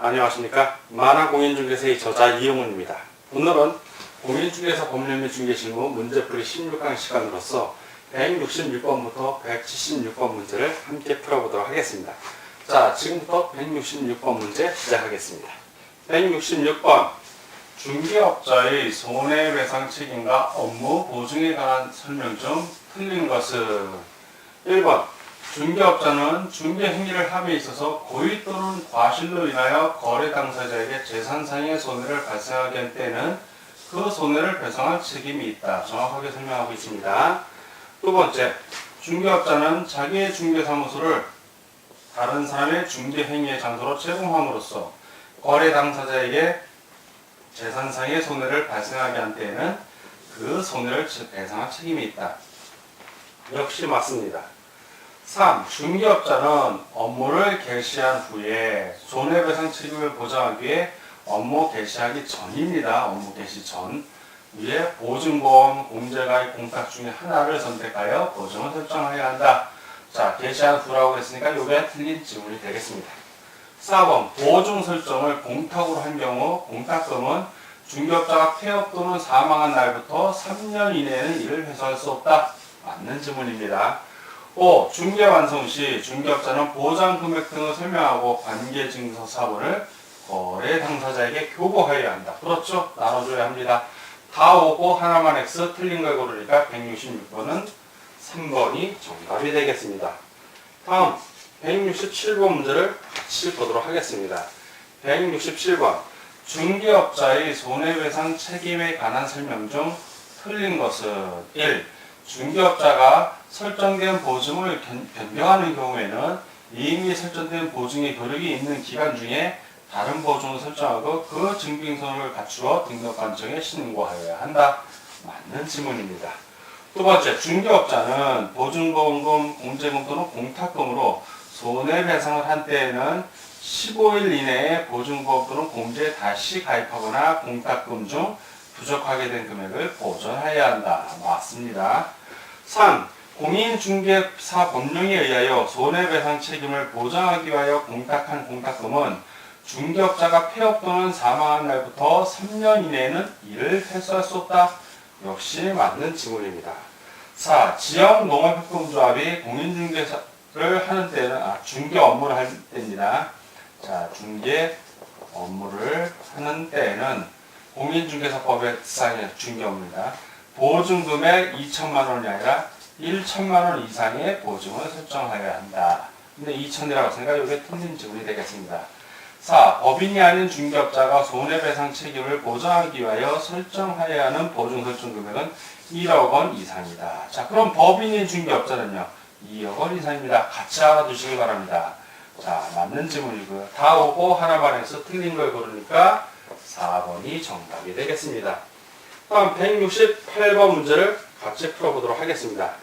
안녕하십니까 만화 공인중개사의 저자 이용훈입니다. 오늘은 공인중개사 법률 및 중개실무 문제풀이 16강 시간으로서 166번부터 176번 문제를 함께 풀어보도록 하겠습니다. 자 지금부터 166번 문제 시작하겠습니다. 166번 중개업자의 손해배상 책임과 업무 보증에 관한 설명 중 틀린 것은 1번 중개업자는 중개 행위를 함에 있어서 고의 또는 과실로 인하여 거래 당사자에게 재산상의 손해를 발생하게 할 때는 그 손해를 배상할 책임이 있다. 정확하게 설명하고 있습니다. 두 번째, 중개업자는 자기의 중개사무소를 다른 사람의 중개 행위의 장소로 제공함으로써 거래 당사자에게 재산상의 손해를 발생하게 한 때에는 그 손해를 배상할 책임이 있다. 역시 맞습니다. 3. 중개업자는 업무를 개시한 후에 손해배상 책임을 보장하기 위해 업무 개시하기 전입니다. 업무 개시 전. 위에 보증보험, 공제가입, 공탁 중에 하나를 선택하여 보증을 설정해야 한다. 자, 개시한 후라고 했으니까 이게 틀린 질문이 되겠습니다. 4번 보증 설정을 공탁으로 한 경우 공탁금은 중개업자가 폐업 또는 사망한 날부터 3년 이내에는 이를 회수할 수 없다. 맞는 질문입니다. 5. 중개 완성 시 중개업자는 보장 금액 등을 설명하고 관계 증서 사본을 거래 당사자에게 교부하여야 한다. 그렇죠? 나눠줘야 합니다. 다 오고 하나만 X 틀린 걸 고르니까 166번은 3번이 정답이 되겠습니다. 다음 167번 문제를 같이 보도록 하겠습니다. 167번 중개업자의 손해배상 책임에 관한 설명 중 틀린 것은 1. 중개업자가 설정된 보증을 변- 변경하는 경우에는 이미 설정된 보증의 효력이 있는 기간 중에 다른 보증을 설정하고 그 증빙서를 갖추어 등록관청에 신고하여야 한다. 맞는 질문입니다. 두 번째, 중개업자는 보증보험금, 공제금 또는 공탁금으로 손해배상을 한 때에는 15일 이내에 보증보험 또는 공제에 다시 가입하거나 공탁금 중 부족하게 된 금액을 보전해야 한다. 맞습니다. 3. 공인중개사 법령에 의하여 손해배상 책임을 보장하기 위하여 공탁한 공탁금은 중개업자가 폐업 또는 사망한 날부터 3년 이내에는 이를 회수할 수 없다. 역시 맞는 질문입니다. 4. 지역 농업협동조합이 공인중개사를 하는 때는 아, 중개 업무를 할 때입니다. 자, 중개 업무를 하는 때에는 공인중개사법에 사항의 중개 업무입니다. 보증금액 2천만 원이 아니라 1천만 원 이상의 보증을 설정하여야 한다. 근데 2천이라고 했으니까 이게 틀린 질문이 되겠습니다. 4. 법인이 아닌 중개업자가 손해배상 책임을 보장하기 위하여 설정하여야 하는 보증 설정 금액은 1억 원 이상이다. 자, 그럼 법인인 중개업자는요? 2억 원 이상입니다. 같이 알아두시기 바랍니다. 자, 맞는 질문이고요. 다 오고 하나만 해서 틀린 걸 고르니까 4번이 정답이 되겠습니다. 다음 168번 문제를 같이 풀어보도록 하겠습니다.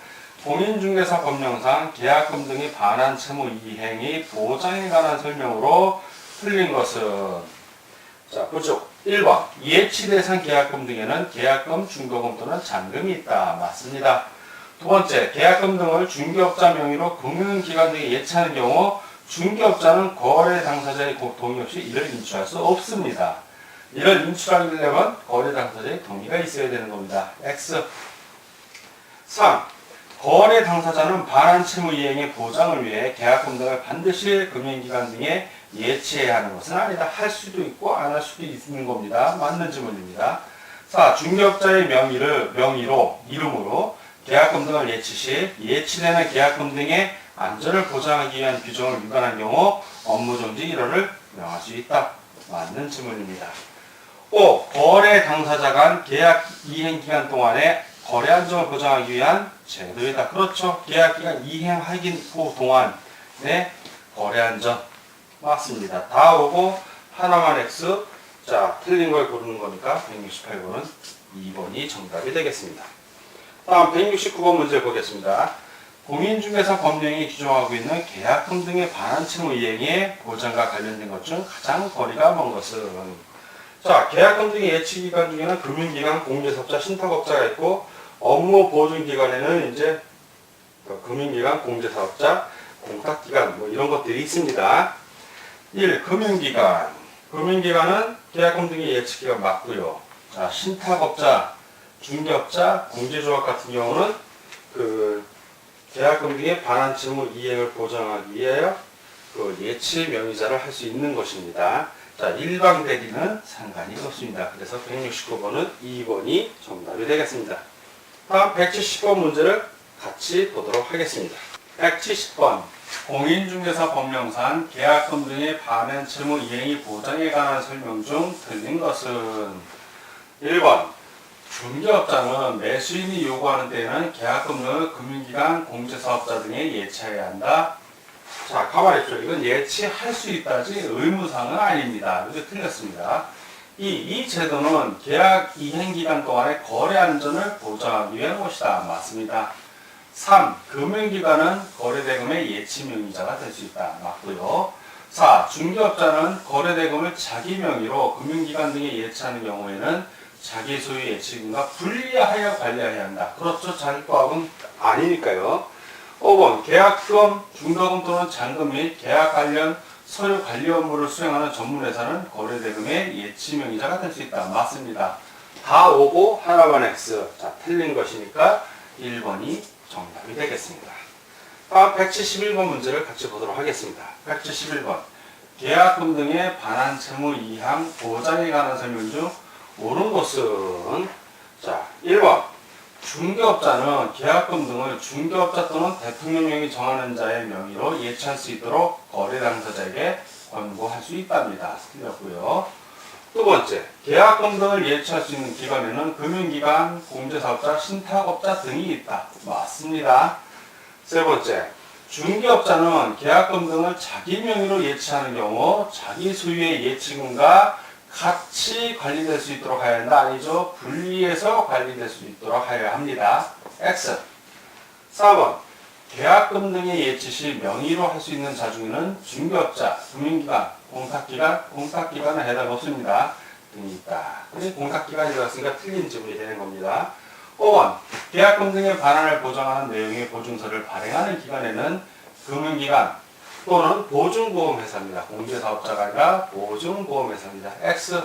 공인중개사 법령상 계약금 등이 반환 채무 이행이 보장에 관한 설명으로 틀린 것은 자 보죠. 1번 예치 대상 계약금 등에는 계약금, 중도금 또는 잔금이 있다. 맞습니다. 두 번째 계약금 등을 중개업자 명의로 금융기관 등에 예치하는 경우 중개업자는 거래 당사자의 고- 동의 없이 이를 인출할 수 없습니다. 이를 인출하려면 거래 당사자의 동의가 있어야 되는 겁니다. X 3. 거래 당사자는 반환 채무 이행의 보장을 위해 계약금 등을 반드시 금융기관 등에 예치해야 하는 것은 아니다. 할 수도 있고 안 할 수도 있는 겁니다. 맞는 질문입니다. 4. 중개업자의 명의를 명의로 이름으로 계약금 등을 예치 시 예치되는 계약금 등의 안전을 보장하기 위한 규정을 위반한 경우 업무 정지 1호를 명할 수 있다. 맞는 질문입니다. 5. 거래 당사자 간 계약 이행 기간 동안에 거래 안정을 보장하기 위한 제도이다. 그렇죠. 계약 기간 이행하기 후 동안에 거래 안전 맞습니다. 다 오고 하나만 X 자 틀린 걸 고르는 거니까 168번은 2번이 정답이 되겠습니다. 다음 169번 문제 보겠습니다. 공인중개사 법령이 규정하고 있는 계약금 등의 반환 채무 이행의 보장과 관련된 것 중 가장 거리가 먼 것은 자, 계약금 등의 예치 기간 중에는 금융기관, 공제사업자, 신탁업자가 있고 업무 보증 기관에는 이제 그 금융기관, 공제사업자, 공탁기간 뭐 이런 것들이 있습니다. 1. 금융기관. 금융기관은 계약금 등의 예측기가 맞고요. 자, 신탁업자, 중개업자, 공제조합 같은 경우는 그 계약금 등의 반환 채무 이행을 보장하기 위하여 그 예치 명의자를 할 수 있는 것입니다. 자, 일방 대리는 상관이 없습니다. 그래서 169번은 2번이 정답이 되겠습니다. 다음 170번 문제를 같이 보도록 하겠습니다. 170번 공인중개사 법령상 계약금 등의 반환 채무 이행이 보장에 관한 설명 중 틀린 것은 1번 중개업자는 매수인이 요구하는 때에는 계약금을 금융기관, 공제사업자 등에 예치해야 한다. 자, 가만히 있죠. 이건 예치할 수 있다지 의무사항은 아닙니다. 이거 틀렸습니다. 이, 이 제도는 계약 이행 기간 동안의 거래 안전을 보장하기 위한 것이다. 맞습니다. 3. 금융기관은 거래대금의 예치 명의자가 될 수 있다. 맞고요. 4. 중개업자는 거래대금을 자기 명의로 금융기관 등에 예치하는 경우에는 자기 소유 예치금과 분리하여 관리해야 한다. 그렇죠. 자기 거하고는 아니니까요. 5번 계약금, 중도금 또는 잔금 및 계약 관련 서류 관리 업무를 수행하는 전문회사는 거래대금의 예치 명의자가 될 수 있다. 맞습니다. 다 오고 하나만 X. 자, 틀린 것이니까 1번이 정답이 되겠습니다. 다음 171번 문제를 같이 보도록 하겠습니다. 171번. 계약금 등의 반환 채무 이항 보장에 관한 설명 중 옳은 것은 자, 1번. 중개업자는 계약금 등을 중개업자 또는 대통령령이 정하는 자의 명의로 예치할 수 있도록 거래 당사자에게 권고할 수 있답니다. 틀렸고요. 두 번째, 계약금 등을 예치할 수 있는 기관에는 금융기관, 공제사업자, 신탁업자 등이 있다. 맞습니다. 세 번째, 중개업자는 계약금 등을 자기 명의로 예치하는 경우 자기 소유의 예치금과 같이 관리될 수 있도록 하여야 한다. 아니죠. 분리해서 관리될 수 있도록 하여야 합니다. X. 4번. 계약금 등의 예치 시 명의로 할 수 있는 자 중에는 중개업자, 금융기관, 공탁기관, 공탁기관은 해당 없습니다. 등이 있다. 공탁기관이 들어갔으니까 틀린 지문이 되는 겁니다. 5번. 계약금 등의 반환을 보장하는 내용의 보증서를 발행하는 기관에는 금융기관, 또는 보증보험회사입니다. 공제사업자가 아니라 보증보험회사입니다. X,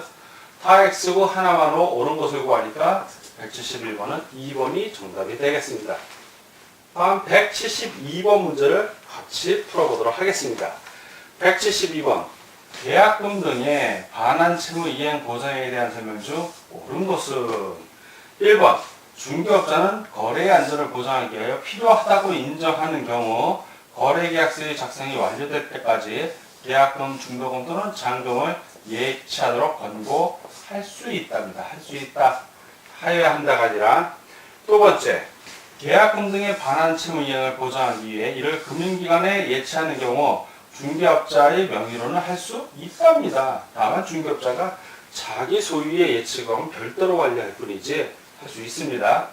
다 X고 하나만으로 옳은 것을 구하니까 171번은 2번이 정답이 되겠습니다. 다음 172번 문제를 같이 풀어보도록 하겠습니다. 172번 계약금 등의 반환 채무 이행 보장에 대한 설명 중 옳은 것은 1번 중개업자는 거래의 안전을 보장하기 위하여 필요하다고 인정하는 경우 거래계약서의 작성이 완료될 때까지 계약금, 중도금 또는 잔금을 예치하도록 권고할 수 있답니다. 할 수 있다. 하여야 한다가 아니라 두 번째, 계약금 등의 반환 채무 이행을 보장하기 위해 이를 금융기관에 예치하는 경우 중개업자의 명의로는 할 수 있답니다. 다만 중개업자가 자기 소유의 예치금은 별도로 관리할 뿐이지 할 수 있습니다.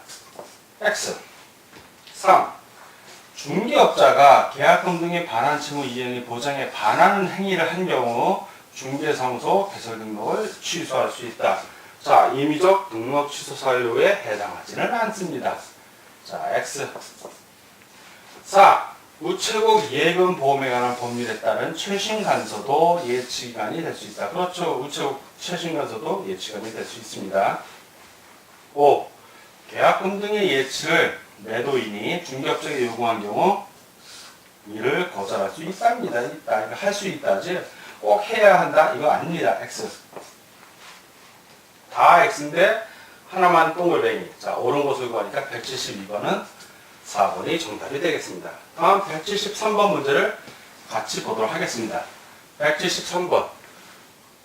X 3. 중개업자가 계약금 등의 반환 채무 이행의 보장에 반하는 행위를 한 경우 중개사무소 개설 등록을 취소할 수 있다. 자, 임의적 등록 취소 사유에 해당하지는 않습니다. 자, X. 4. 우체국 예금 보험에 관한 법률에 따른 최신 간서도 예치기간이 될 수 있다. 그렇죠. 우체국 최신 간서도 예치기간이 될 수 있습니다. 5. 계약금 등의 예치를 매도인이 중개업자에게 요구한 경우 이를 거절할 수 있답니다. 있다. 이거 할수 있다지. 꼭 해야 한다. 이거 아닙니다. X. 다 X인데 하나만 동글뱅이. 자, 옳은 것을 구하니까 172번은 4번이 정답이 되겠습니다. 다음 173번 문제를 같이 보도록 하겠습니다. 173번.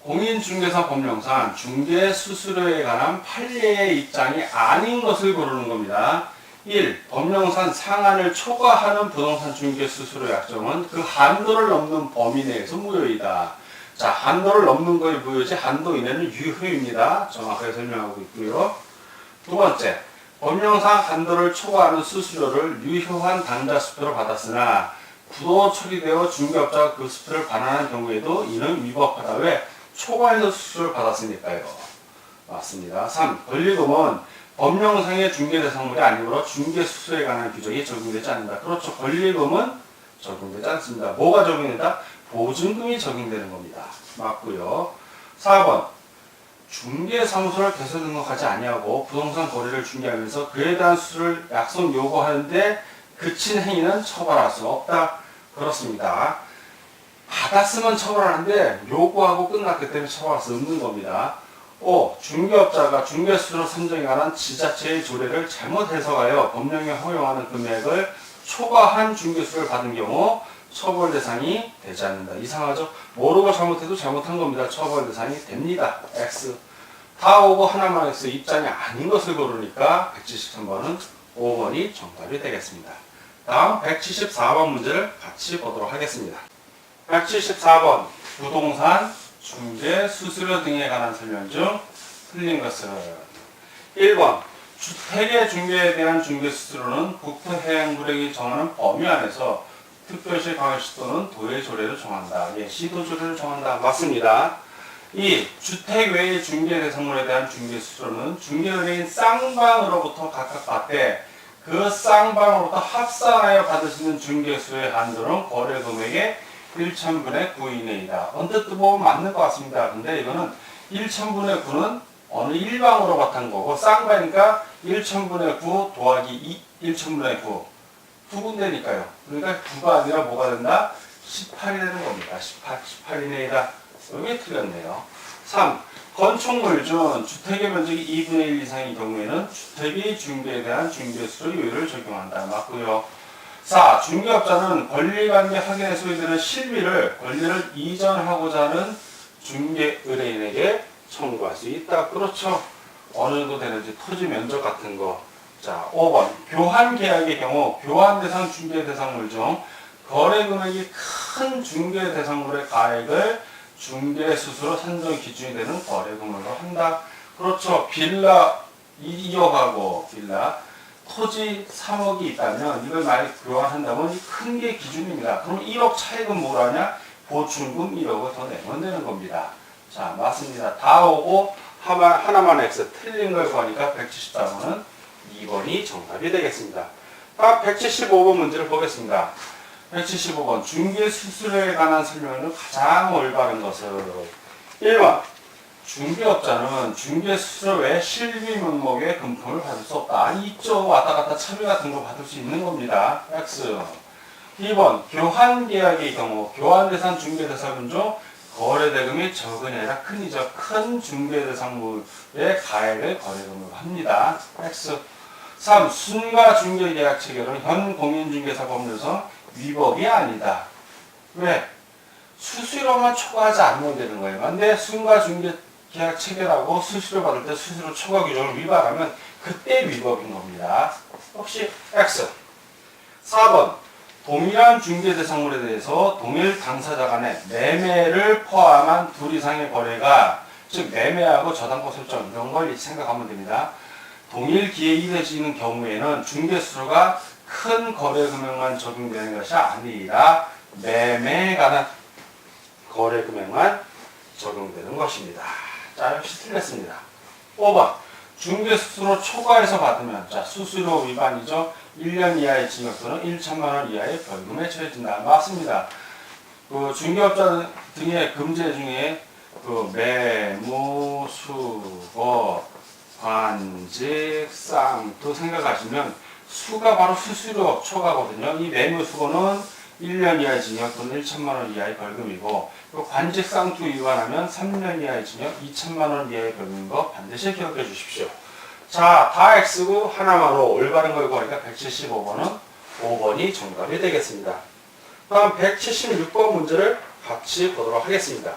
공인중개사 법령상 중개 수수료에 관한 판례의 입장이 아닌 것을 고르는 겁니다. 1. 법령상 상한을 초과하는 부동산 중개 수수료 약정은 그 한도를 넘는 범위 내에서 무효이다. 자, 한도를 넘는 거에 무효지 한도 이내는 유효입니다. 정확하게 설명하고 있고요. 두 번째, 법령상 한도를 초과하는 수수료를 유효한 당좌 수표로 받았으나 부도 처리되어 중개업자가 그 수표를 반환한 경우에도 이는 위법하다. 왜? 초과해서 수수료를 받았으니까요. 맞습니다. 3. 권리금은 법령상의 중개 대상물이 아니므로 중개 수수에 관한 규정이 적용되지 않는다. 그렇죠. 권리금은 적용되지 않습니다. 뭐가 적용된다? 보증금이 적용되는 겁니다. 맞고요. 4번 중개사무소를 개설 등록하지 아니하고 부동산 거래를 중개하면서 그에 대한 수를 약속 요구하는데 그친 행위는 처벌할 수 없다. 그렇습니다. 받았으면 처벌하는데 요구하고 끝났기 때문에 처벌할 수 없는 겁니다. 5. 중개업자가 중개수로 선정에 관한 지자체의 조례를 잘못 해석하여 법령에 허용하는 금액을 초과한 중개수를 받은 경우 처벌 대상이 되지 않는다. 이상하죠? 모르고 잘못해도 잘못한 겁니다. 처벌 대상이 됩니다. X. 다 오고 하나만 X 입장이 아닌 것을 고르니까 173번은 5번이 정답이 되겠습니다. 다음 174번 문제를 같이 보도록 하겠습니다. 174번 부동산 중개 수수료 등에 관한 설명 중 틀린 것은 1번 주택의 중개에 대한 중개 수수료는 국토해양부력이 정하는 범위 안에서 특별시 광역시 또는 도의 조례를 정한다. 예, 시도 조례를 정한다. 맞습니다. 2. 주택 외의 중개 대상물에 대한 중개 수수료는 중개의뢰인 쌍방으로부터 각각 받되 그 쌍방으로부터 합산하여 있는 중개수의 한도는 거래 금액의 1천분의 9 이내이다. 언뜻 보면 맞는 것 같습니다. 근데 이거는 1천분의 9는 어느 일방으로 바탕 거고 쌍방이니까 1천분의 9 더하기 2, 1천분의 9. 두 군데니까요. 그러니까 9가 아니라 뭐가 된다? 18이 되는 겁니다. 18, 18 이내이다. 여기 틀렸네요. 3. 건축물 중 주택의 면적이 2분의 1 이상인 경우에는 주택의 중개에 대한 중개수로 요율을 적용한다. 맞고요. 4. 중개업자는 권리관계 확인에 소요되는 실비를 권리를 이전하고자 하는 중개 의뢰인에게 청구할 수 있다. 그렇죠. 어느 정도 되는지 토지 면적 같은 거. 자, 5번. 교환 계약의 경우 교환 대상 중개 대상물 중 거래 금액이 큰 중개 대상물의 가액을 중개 수수로 산정 기준이 되는 거래 금액으로 한다. 그렇죠. 빌라 2억하고 빌라 토지 3억이 있다면 이걸 만약 교환한다면 큰 게 기준입니다. 그럼 1억 차익은 뭐라냐? 보충금 1억을 더 내면 되는 겁니다. 자, 맞습니다. 다 오고 하나, 하나만 X 틀린 걸 구하니까 174번은 2번이 정답이 되겠습니다. 다음 175번 문제를 보겠습니다. 175번 중개 수수료에 관한 설명은 가장 올바른 것은 1번 중개업자는 중개 수수료 외 실비 명목의 금품을 받을 수 없다. 있죠. 왔다 갔다 차비 같은 거 받을 수 있는 겁니다. X 2번 교환 계약의 경우 교환 대상 중개 대상은 중 거래 대금이 적은이 아니라 큰이죠. 큰 중개 대상물의 가액을 거래금으로 합니다. X 3. 순가 중개 계약 체결은 현 공인중개사 법률상 위법이 아니다. 왜? 수수료만 초과하지 않으면 되는 거예요. 근데 순가 중개 계약 체결하고 수수료 받을 때 수수료 초과 규정을 위반하면 그때 위법인 겁니다. 혹시 X. 4번. 동일한 중개 대상물에 대해서 동일 당사자 간의 매매를 포함한 둘 이상의 거래가 즉 매매하고 저당권 설정 이런 걸 생각하면 됩니다. 동일 기회에 이루어지는 경우에는 중개 수수료가 큰 거래 금액만 적용되는 것이 아니라 매매에 관한 거래 금액만 적용되는 것입니다. 자, 역시 틀렸습니다. 5번. 중개 수수료 초과해서 받으면 자, 수수료 위반이죠. 1년 이하의 징역 또는 1천만 원 이하의 벌금에 처해진다. 맞습니다. 그 중개업자 등의 금제 중에 그 매무, 수거, 관직, 쌍도 생각하시면 수가 바로 수수료 초과거든요. 이 매무 수거는 1년 이하의 징역 또는 1천만 원 이하의 벌금이고 또 관직 쌍투 위반하면 3년 이하의 징역 2천만 원 이하의 벌금인 거 반드시 기억해 주십시오. 자, 다 X고 하나만으로 올바른 걸 구하니까 175번은 5번이 정답이 되겠습니다. 다음 176번 문제를 같이 보도록 하겠습니다.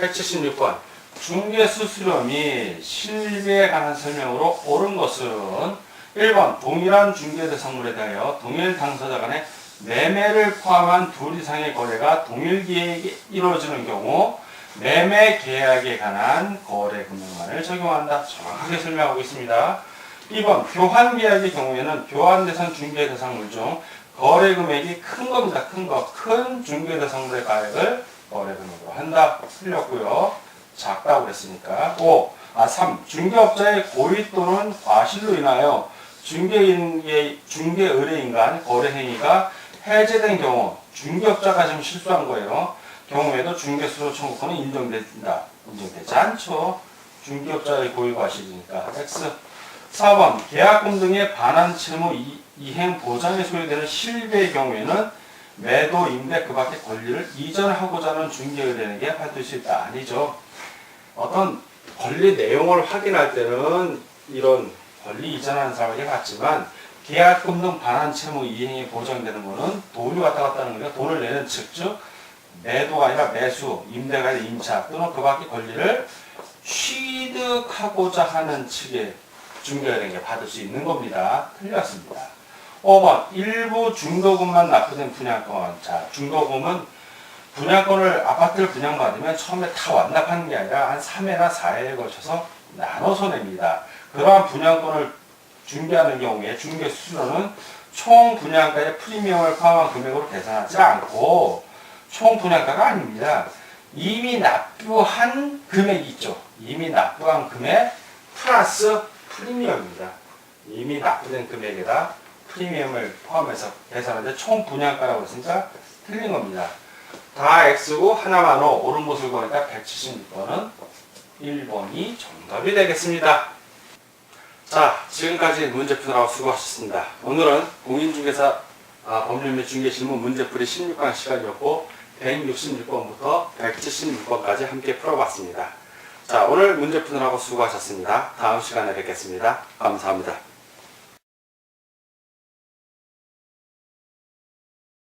176번 중개 수수료 및 실비에 관한 설명으로 옳은 것은 1번 동일한 중개 대상물에 대하여 동일 당사자 간의 매매를 포함한 둘 이상의 거래가 동일 기획에 이루어지는 경우 매매 계약에 관한 거래 금액만을 적용한다. 정확하게 설명하고 있습니다. 2번 교환 계약의 경우에는 교환 대상 중개 대상물 중 거래 금액이 큰 겁니다. 큰 거. 큰 중개 대상물의 가액을 거래 금액으로 한다. 틀렸고요. 작다고 그랬으니까. 5. 아, 3. 중개업자의 고의 또는 과실로 인하여 중개인의 중개 의뢰인 간 거래 행위가 해제된 경우 중개업자가 지금 실수한 거예요. 경우에도 중개수수 청구권은 인정된다. 인정되지 않죠. 중개업자의 고유 과실이니까. X 4번 계약금 등의 반환 채무 이- 이행 보장에 소요되는 실비의 경우에는 매도, 임대 그 밖의 권리를 이전하고자 하는 중개의뢰에게 받을 수 있다. 아니죠. 어떤 권리 내용을 확인할 때는 이런 권리 이전하는 사람에게 받지만 계약금 등 반환 채무 이행이 보장되는 거는 돈이 왔다 갔다 하는 거니까 돈을 내는 측, 즉 매도가 아니라 매수, 임대가 아니라 임차 또는 그 밖의 권리를 취득하고자 하는 측에 중개의뢰에게 받을 수 있는 겁니다. 틀렸습니다. 5번 일부 중도금만 납부된 분양권. 자, 중도금은 분양권을 아파트를 분양받으면 처음에 다 완납하는 게 아니라 한 3회나 4회에 걸쳐서 나눠서 냅니다. 그러한 분양권을 중개하는 경우에 중개 수수료는 총 분양가의 프리미엄을 포함한 금액으로 계산하지 않고 총 분양가가 아닙니다. 이미 납부한 금액이 있죠. 이미 납부한 금액 플러스 프리미엄입니다. 이미 납부된 금액에다 프리미엄을 포함해서 계산하는데 총 분양가라고 했으니까 틀린 겁니다. 다 X고 하나만 O 옳은 것을 보니까 176번은 1번이 정답이 되겠습니다. 자, 지금까지 문제푸느라고 수고하셨습니다. 오늘은 공인중개사 아, 법률 및 중개실무 문제풀이 16강 시간이었고 166번부터 176번까지 함께 풀어봤습니다. 자, 오늘 문제 푸느라고 수고하셨습니다. 다음 시간에 뵙겠습니다. 감사합니다.